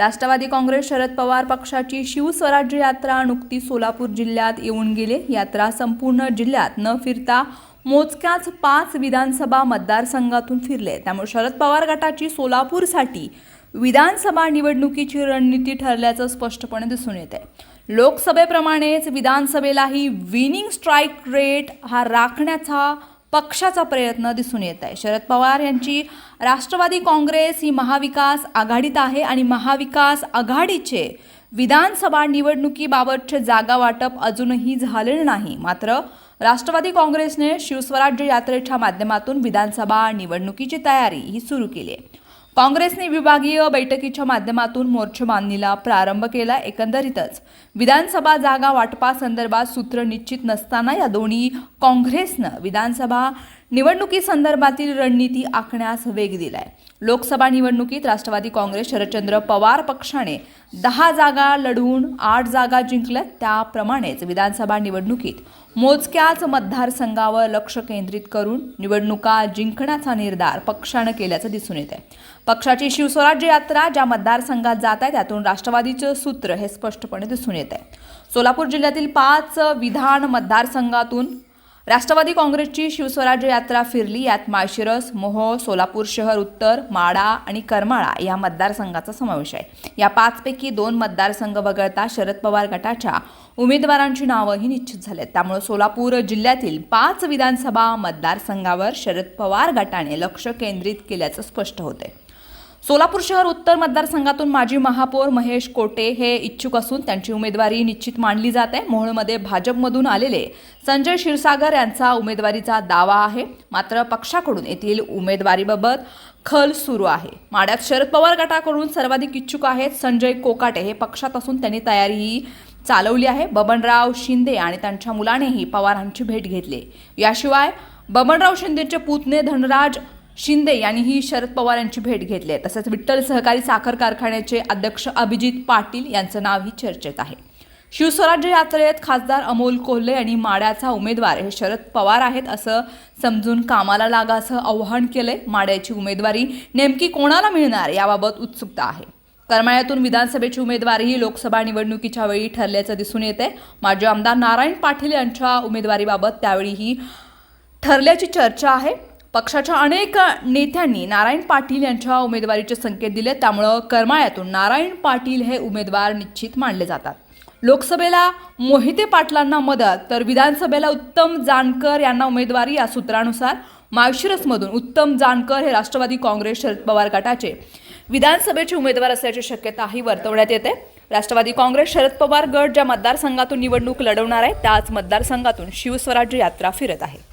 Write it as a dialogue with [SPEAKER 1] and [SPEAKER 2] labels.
[SPEAKER 1] राष्ट्रवादी काँग्रेस शरद पवार पक्षाची शिवस्वराज्य यात्रा नुकती सोलापूर जिल्ह्यात येऊन गेले. यात्रा संपूर्ण जिल्ह्यात न फिरता मोजक्याच पाच विधानसभा मतदारसंघातून फिरले. त्यामुळे शरद पवार गटाची सोलापूरसाठी विधानसभा निवडणुकीची रणनीती ठरल्याचं स्पष्टपणे दिसून येत. आहे लोकसभेप्रमाणेच विधानसभेलाही विनिंग स्ट्राईक रेट हा राखण्याचा पक्षाचा प्रयत्न दिसून येत आहे. शरद पवार यांची राष्ट्रवादी काँग्रेस ही महाविकास आघाडीत आहे आणि महाविकास आघाडीचे विधानसभा निवडणुकीबाबतचे जागा वाटप अजूनही झालेलं नाही. मात्र राष्ट्रवादी काँग्रेसने शिवस्वराज्य यात्रेच्या माध्यमातून विधानसभा निवडणुकीची तयारी ही सुरू केली आहे. काँग्रेसने विभागीय बैठकीच्या माध्यमातून मोर्चेबांधणीला प्रारंभ केला एकंदरीतच. विधानसभा जागा वाटपासंदर्भात सूत्र निश्चित नसताना या दोन्ही काँग्रेसनं विधानसभा निवडणुकीसंदर्भातील रणनीती आखण्यास वेग दिलाय. लोकसभा निवडणुकीत राष्ट्रवादी काँग्रेस शरदचंद्र पवार पक्षाने दहा जागा लढवून आठ जागा जिंकल्या त्याप्रमाणेच विधानसभा निवडणुकीत मोजक्याच मतदारसंघावर लक्ष केंद्रित करून निवडणुका जिंकण्याचा निर्धार पक्षानं केल्याचं दिसून येत आहे पक्षाची शिवस्वराज्य यात्रा ज्या मतदारसंघात जात आहे त्यातून राष्ट्रवादीचं सूत्र हे स्पष्टपणे दिसून येत आहे सोलापूर जिल्ह्यातील पाच विधान मतदारसंघातून राष्ट्रवादी काँग्रेसची शिवस्वराज्य यात्रा फिरली. यात माळशिरस मोहोळ सोलापूर शहर उत्तर माडा आणि करमाळा या मतदारसंघाचा समावेश आहे. या पाचपैकी दोन मतदारसंघ वगळता शरद पवार गटाच्या उमेदवारांची नावंही निश्चित झाली आहेत त्यामुळे सोलापूर जिल्ह्यातील पाच विधानसभा मतदारसंघावर शरद पवार गटाने लक्ष केंद्रित केल्याचं स्पष्ट होतंय. सोलापूर शहर उत्तर मतदारसंघातून माजी महापौर महेश कोटे हे इच्छुक असून त्यांची उमेदवारी निश्चित मानली जात आहे. मोहोळमध्ये भाजपमधून आलेले संजय क्षीरसागर यांचा उमेदवारीचा दावा आहे. मात्र पक्षाकडून येथील उमेदवारीबाबत खल सुरू आहे. माड्यात शरद पवार गटाकडून सर्वाधिक इच्छुक आहेत संजय कोकाटे. हे पक्षात असून त्यांनी तयारीही चालवली आहे. बबनराव शिंदे आणि त्यांच्या मुलानेही पवारांची भेट घेतली. याशिवाय बबनराव शिंदेचे पुतणे धनराज शिंदे यांनीही शरद पवार यांची भेट घेतली आहे. तसंच विठ्ठल सहकारी साखर कारखान्याचे अध्यक्ष अभिजित पाटील यांचं नावही चर्चेत आहे. शिवस्वराज्य यात्रेत खासदार अमोल कोल्हे आणि माड्याचा उमेदवार हे शरद पवार आहेत असं समजून कामाला लागा असं आव्हान केलंय. माड्याची उमेदवारी नेमकी कोणाला मिळणार याबाबत उत्सुकता आहे. करमाळ्यातून विधानसभेची उमेदवारीही लोकसभा निवडणुकीच्या वेळी ठरल्याचं दिसून येते माजी आमदार नारायण पाटील यांच्या उमेदवारीबाबत त्यावेळीही ठरल्याची चर्चा आहे. पक्षाच्या अनेक नेत्यांनी नारायण पाटील यांच्या उमेदवारीचे संकेत दिले. त्यामुळं करमाळ्यातून नारायण पाटील हे उमेदवार निश्चित मानले जातात. लोकसभेला मोहिते पाटलांना मदत तर विधानसभेला उत्तम जानकर यांना उमेदवारी या सूत्रानुसार माळशिरसमधून उत्तम जानकर हे राष्ट्रवादी काँग्रेस शरद पवार गटाचे विधानसभेचे उमेदवार असल्याची शक्यताही वर्तवण्यात येते. राष्ट्रवादी काँग्रेस शरद पवार गट ज्या मतदारसंघातून निवडणूक लढवणार आहे त्याच मतदारसंघातून शिवस्वराज्य यात्रा फिरत आहे.